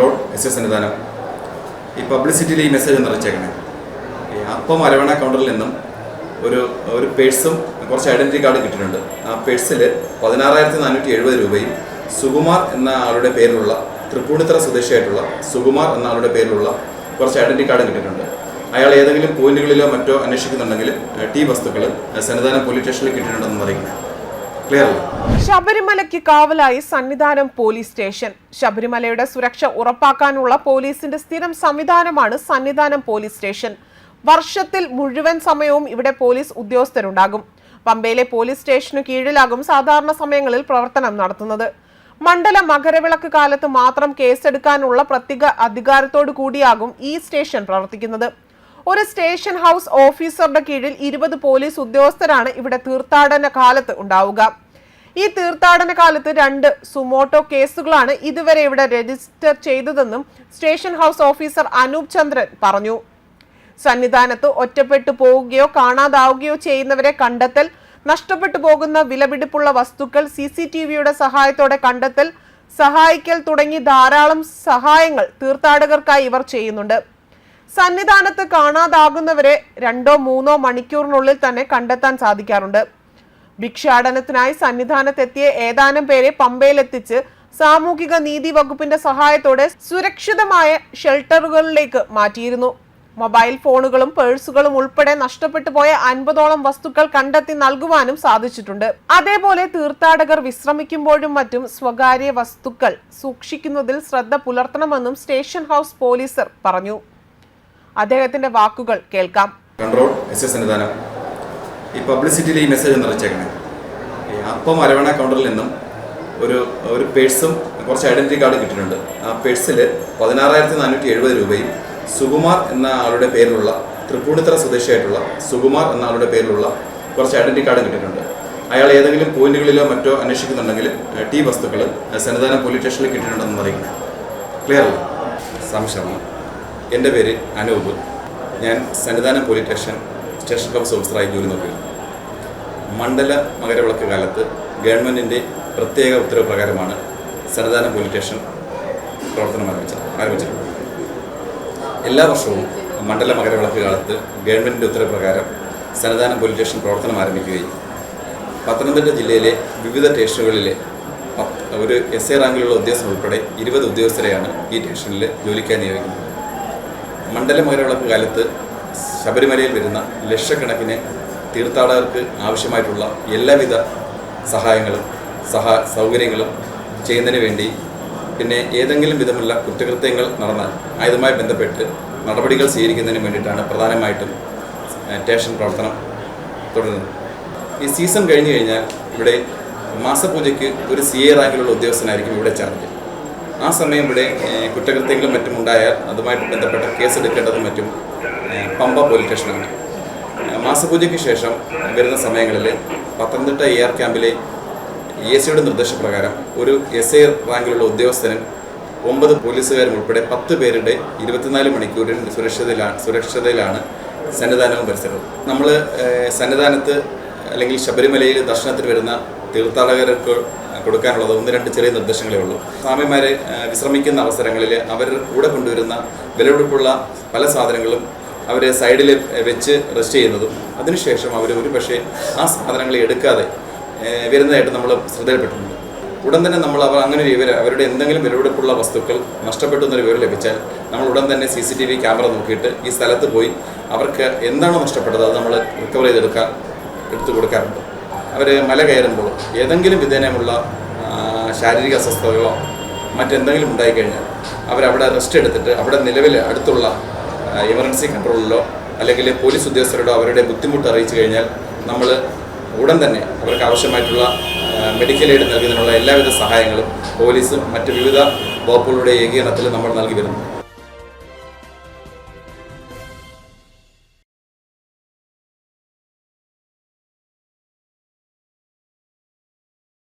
Control S S Sannidhanam ഈ പബ്ലിസിറ്റിയിൽ ഈ message ഒന്ന് ഈ അപ്പം അരവണ കൗണ്ടറിൽ നിന്നും ഒരു ഒരു പേഴ്സും കുറച്ച് ഐഡന്റിറ്റി കാർഡ് കിട്ടിയിട്ടുണ്ട്. ആ പേഴ്സിൽ പതിനാറായിരത്തി നാനൂറ്റി എഴുപത് രൂപയും സുകുമാർ എന്ന ആളുടെ പേരിലുള്ള തൃപ്പൂണിത്തറ സ്വദേശിയായിട്ടുള്ള സുകുമാർ എന്ന ആളുടെ പേരിലുള്ള കുറച്ച് ഐഡന്റി കാർഡ് കിട്ടിയിട്ടുണ്ട്. അയാൾ ഏതെങ്കിലും പോയിന്റുകളിലോ മറ്റോ അന്വേഷിക്കുന്നുണ്ടെങ്കിൽ ടീ വസ്തുക്കൾ സന്നിധാനം പോലീസ് സ്റ്റേഷനിൽ കിട്ടിയിട്ടുണ്ടെന്ന് അല്ലേ ശബരിമലയ്ക്ക് കാവലായി സന്നിധാനം പോലീസ് സ്റ്റേഷൻ. ശബരിമലയുടെ സുരക്ഷ ഉറപ്പാക്കാനുള്ള പോലീസിന്റെ സ്ഥിരം സംവിധാനമാണ് സന്നിധാനം പോലീസ് സ്റ്റേഷൻ. വർഷത്തിൽ മുഴുവൻ സമയവും ഇവിടെ പോലീസ് ഉദ്യോഗസ്ഥരുണ്ടാകും. പമ്പയിലെ പോലീസ് സ്റ്റേഷനു കീഴിലാകും സാധാരണ സമയങ്ങളിൽ പ്രവർത്തനം നടത്തുന്നത്. മണ്ഡല മകരവിളക്ക് കാലത്ത് മാത്രം കേസെടുക്കാനുള്ള പ്രത്യേക അധികാരത്തോടു കൂടിയാകും ഈ സ്റ്റേഷൻ പ്രവർത്തിക്കുന്നത്. ഒരു സ്റ്റേഷൻ ഹൗസ് ഓഫീസറുടെ കീഴിൽ ഇരുപത് പോലീസ് ഉദ്യോഗസ്ഥരാണ് ഇവിടെ തീർത്ഥാടന കാലത്ത് ഉണ്ടാവുക. ഈ തീർത്ഥാടന കാലത്ത് രണ്ട് സുമോട്ടോ കേസുകളാണ് ഇതുവരെ ഇവിടെ രജിസ്റ്റർ ചെയ്തതെന്നും station house officer Anoop Chandran പറഞ്ഞു. സന്നിധാനത്ത് ഒറ്റപ്പെട്ടു പോവുകയോ കാണാതാവുകയോ ചെയ്യുന്നവരെ കണ്ടെത്തൽ നഷ്ടപ്പെട്ടു പോകുന്ന വിലപിടിപ്പുള്ള വസ്തുക്കൾ സി സി ടി വിയുടെ സഹായത്തോടെ കണ്ടെത്തൽ സഹായിക്കൽ തുടങ്ങി ധാരാളം സഹായങ്ങൾ തീർത്ഥാടകർക്കായി ഇവർ ചെയ്യുന്നുണ്ട്. സന്നിധാനത്ത് കാണാതാകുന്നവരെ രണ്ടോ മൂന്നോ മണിക്കൂറിനുള്ളിൽ തന്നെ കണ്ടെത്താൻ സാധിക്കാറുണ്ട്. ഭിക്ഷാടനത്തിനായി സന്നിധാനത്തെത്തിയ ഏതാനും പേരെ പമ്പയിലെത്തിച്ച് സാമൂഹിക നീതി വകുപ്പിന്റെ സഹായത്തോടെ സുരക്ഷിതമായ ഷെൽട്ടറുകളിലേക്ക് മാറ്റിയിരുന്നു. മൊബൈൽ ഫോണുകളും പേഴ്സുകളും ഉൾപ്പെടെ നഷ്ടപ്പെട്ടു പോയ അൻപതോളം വസ്തുക്കൾ കണ്ടെത്തി നൽകുവാനും സാധിച്ചിട്ടുണ്ട്. അതേപോലെ തീർത്ഥാടകർ വിശ്രമിക്കുമ്പോഴും മറ്റും സ്വകാര്യ വസ്തുക്കൾ സൂക്ഷിക്കുന്നതിൽ ശ്രദ്ധ പുലർത്തണമെന്നും സ്റ്റേഷൻ ഹൗസ് പോലീസർ പറഞ്ഞു. അദ്ദേഹത്തിന്റെ വാക്കുകൾ കേൾക്കാം. കൺട്രോൾ എസ് എസ് സന്നിധാനം ഈ പബ്ലിസിറ്റിയിൽ ഈ മെസ്സേജ് ഈ അപ്പം അരവണ കൗണ്ടറിൽ നിന്നും ഒരു ഒരു പേഴ്സും കുറച്ച് ഐഡന്റി കാർഡ് കിട്ടിയിട്ടുണ്ട്. ആ പേഴ്സിൽ പതിനാറായിരത്തി നാനൂറ്റി എഴുപത് രൂപയും സുകുമാർ എന്ന ആളുടെ പേരിലുള്ള തൃപ്പൂണിത്തറ സ്വദേശിയായിട്ടുള്ള സുകുമാർ എന്ന ആളുടെ പേരിലുള്ള കുറച്ച് ഐഡന്റി കാർഡ് കിട്ടിയിട്ടുണ്ട്. അയാൾ ഏതെങ്കിലും പോയിന്റുകളിലോ മറ്റോ അന്വേഷിക്കുന്നുണ്ടെങ്കിൽ ടി വസ്തുക്കൾ സന്നിധാനം പോലീസ് സ്റ്റേഷനിൽ കിട്ടിയിട്ടുണ്ടെന്ന് അറിയിക്കണം. ക്ലിയർ അല്ല? സംശയമാണ്. എന്റെ പേര് അനൂപ്. ഞാൻ Sannidhanam police station station house ഓഫീസറായി ജോലി നോക്കി മണ്ഡല മകരവിളക്ക് കാലത്ത് ഗവൺമെന്റിന്റെ പ്രത്യേക ഉത്തരവ് പ്രകാരമാണ് സന്നിധാനം പോലീസ് സ്റ്റേഷൻ പ്രവർത്തനം ആരംഭിച്ചത് ആരംഭിച്ചിട്ടുള്ളത്. എല്ലാ വർഷവും മണ്ഡല മകരവിളക്ക് കാലത്ത് ഗവൺമെന്റിന്റെ ഉത്തരവ് പ്രകാരം സന്നിധാനം പോലീസ് സ്റ്റേഷൻ പ്രവർത്തനം ആരംഭിക്കുകയും പത്തനംതിട്ട ജില്ലയിലെ വിവിധ സ്റ്റേഷനുകളിലെ ഒരു എസ് എ റാങ്കിലുള്ള ഉദ്യോഗസ്ഥർ ഉൾപ്പെടെ ഇരുപത് ഉദ്യോഗസ്ഥരെയാണ് ഈ സ്റ്റേഷനിൽ ജോലിക്കായി നിയോഗിക്കുന്നത്. മണ്ഡല മകരവിളക്ക് കാലത്ത് ശബരിമലയിൽ വരുന്ന ലക്ഷക്കണക്കിന് തീർത്ഥാടകർക്ക് ആവശ്യമായിട്ടുള്ള എല്ലാവിധ സഹായങ്ങളും സഹാ സൗകര്യങ്ങളും ചെയ്യുന്നതിന് വേണ്ടി പിന്നെ ഏതെങ്കിലും വിധമുള്ള കുറ്റകൃത്യങ്ങൾ നടന്നാൽ ആയതുമായി ബന്ധപ്പെട്ട് നടപടികൾ സ്വീകരിക്കുന്നതിന് വേണ്ടിയിട്ടാണ് പ്രധാനമായിട്ടും സ്റ്റേഷൻ പ്രവർത്തനം തുടരുന്നത്. ഈ സീസൺ കഴിഞ്ഞു കഴിഞ്ഞാൽ ഇവിടെ മാസപൂജയ്ക്ക് ഒരു സി എ റാങ്കിലുള്ള ഉദ്യോഗസ്ഥനായിരിക്കും ഇവിടെ ചാർജ്. ആ സമയം ഇവിടെ കുറ്റകൃത്യങ്ങളും മറ്റും ഉണ്ടായാൽ അതുമായിട്ട് ബന്ധപ്പെട്ട കേസ് എടുക്കേണ്ടതും മറ്റും പമ്പ പോലീസ് സ്റ്റേഷനാണ് മാസപൂജയ്ക്ക് ശേഷം വരുന്ന സമയങ്ങളിൽ പത്തനംതിട്ട എ ആർ ക്യാമ്പിലെ എ സിയുടെ നിർദ്ദേശപ്രകാരം ഒരു എസ് ഐ റാങ്കിലുള്ള ഉദ്യോഗസ്ഥനും ഒമ്പത് പോലീസുകാരും ഉൾപ്പെടെ പത്ത് പേരുടെ ഇരുപത്തിനാല് മണിക്കൂറിൽ സുരക്ഷിതയിലാണ് സുരക്ഷിതയിലാണ് സന്നിധാനവും പരിസരവും. നമ്മൾ സന്നിധാനത്ത് അല്ലെങ്കിൽ ശബരിമലയിൽ ദർശനത്തിന് വരുന്ന തീർത്ഥാടകർക്ക് കൊടുക്കാനുള്ളത്. ഒന്ന് രണ്ട് ചെറിയ നിർദ്ദേശങ്ങളേ ഉള്ളൂ. സ്വാമിമാരെ വിശ്രമിക്കുന്ന അവസരങ്ങളിൽ അവർ കൂടെ കൊണ്ടുവരുന്ന വിലപിടിപ്പുള്ള പല സാധനങ്ങളും അവർ സൈഡിൽ വെച്ച് റെസ്റ്റ് ചെയ്യുന്നതും അതിനുശേഷം അവർ ഒരു പക്ഷേ ആ സാധനങ്ങൾ എടുക്കാതെ വരുന്നതായിട്ട് നമ്മൾ ശ്രദ്ധയിൽപ്പെട്ടിട്ടുണ്ട്. ഉടൻ തന്നെ നമ്മൾ അവർ അങ്ങനെ ഒരു വിവരം അവരുടെ എന്തെങ്കിലും വിലപിടിപ്പുള്ള വസ്തുക്കൾ നഷ്ടപ്പെട്ടു എന്നൊരു വിവരം ലഭിച്ചാൽ നമ്മൾ ഉടൻ തന്നെ C C T V camera നോക്കിയിട്ട് ഈ സ്ഥലത്ത് പോയി അവർക്ക് എന്താണോ നഷ്ടപ്പെട്ടത് അത് നമ്മൾ റിക്കവർ ചെയ്തെടുക്കാൻ എടുത്തു കൊടുക്കാറുണ്ട്. അവർ മല കയറുമ്പോൾ ഏതെങ്കിലും വിധേനമുള്ള ശാരീരിക അസ്വസ്ഥതകളോ മറ്റെന്തെങ്കിലും ഉണ്ടായിക്കഴിഞ്ഞാൽ അവരവിടെ റെസ്റ്റ് എടുത്തിട്ട് അവിടെ നിലവിൽ അടുത്തുള്ള എമർജൻസി കൺട്രോളിലോ അല്ലെങ്കിൽ പോലീസ് ഉദ്യോഗസ്ഥരോടോ അവരുടെ ബുദ്ധിമുട്ട് അറിയിച്ചു കഴിഞ്ഞാൽ നമ്മൾ ഉടൻ തന്നെ അവർക്ക് ആവശ്യമായിട്ടുള്ള മെഡിക്കൽ എയ്ഡ് നൽകുന്നതിനുള്ള എല്ലാവിധ സഹായങ്ങളും പോലീസും മറ്റ് വിവിധ വകുപ്പുകളുടെ ഏകീകരണത്തിൽ നമ്മൾ നൽകി വരുന്നു